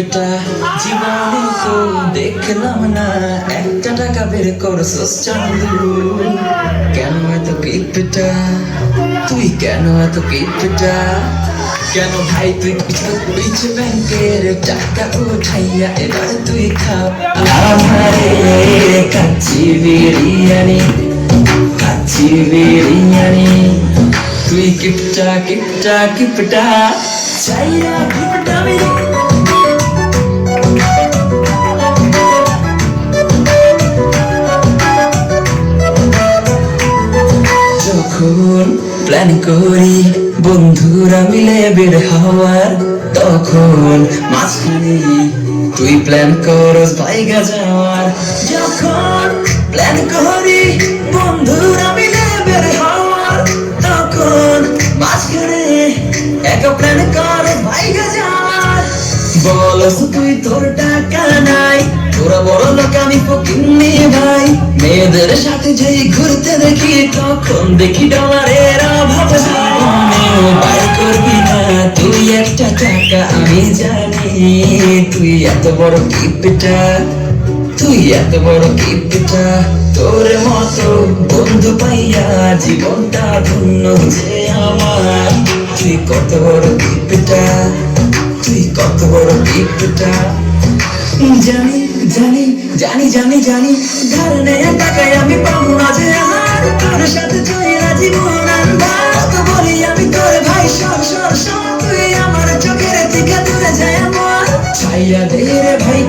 কিপটা জীবনে তো দেখলাম না, একটা টাকা বের করছস চান্দু। কেন এত কিপটা? তুই কেন এত কিপটা? কেন ভাই, তুই পিছু ব্যাংকের টাকা উঠাইয়া এবার তুই খাপ। আমারে কাচ্চি বিরিয়ানি কাচ্চি বিরিয়ানি। তুই কিপটা কিপটা কিপটা, চাইরা কিপটা বিরিয়ানি যখন প্ল্যান করি, বন্ধুরা মিলে বের হওয়ার, তখন মাঝখানে তুই প্ল্যান করস বাইগা যাওয়ার। যখন প্ল্যান করি, বন্ধুরা মিলে বের হওয়ার, তখন মাঝখানে এক প্ল্যান কর বাইগা যাওয়ার। বলস তুই তোর টাকা নাই। তোরা বড় লোক, আমি ফকিন্নি ভাই। মেয়েদের সাথে যেই ঘুরতে দেখি, তখন দেখি ডলারের অভাব বাই করবি না, তুই একটা টাকা, আমি জানি তুই এত বড় কিপটা। তুই এত বড় কিপটা, তোর মতো বন্ধু পাইয়া জীবনটা ধন্য যে আমার। তুই কত বড় কিপটা। তুই কত বড় কিপটা জানি জানি জানি জানি জানি, ধার নেয়া টাকায় আমি পাবো না যে আমার তোর সাথে চইরা জীবন আন্ধার। কত বলি আমি তোর ভাই, সর সর সর। তুই আমার চোখের থেকে দূরে যায় আমার। ছাইয়া দে রে ভাই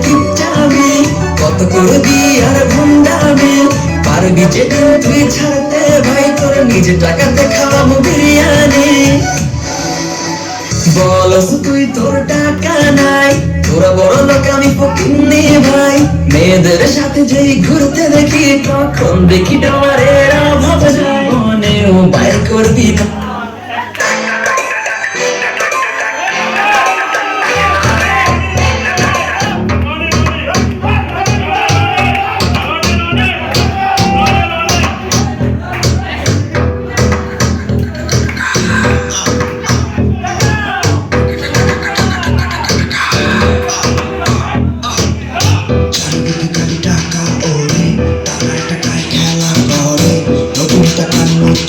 আমি। কত করবি আর ভুন্ডামি পারবি যেদিন তুই ছাড়তে ভাই, তোর নিজে টাকাতে খাওয়াবো বিরিয়ানি। বলস, তুই তোর টাকা নাই। তোরা বড় লোক, আমি ফকিন্নি ভাই। মেয়েদের সাথে যেই ঘুরতে দেখি, তখন দেখি ডলারের অভাব জীবনেও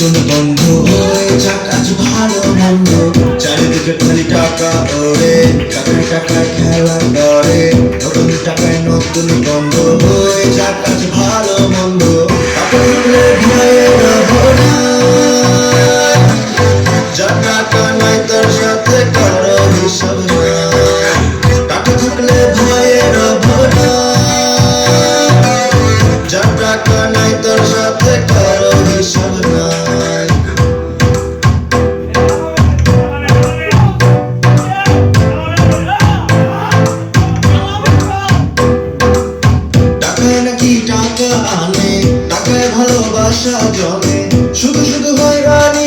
নতুন বন্ধু হয়ে চাকা ভালো মন্দ। চারিদিকে খালি টাকা ওরে টাকায় টাকায় ভালোবাসা জমে। শুধু শুধু হয় রানী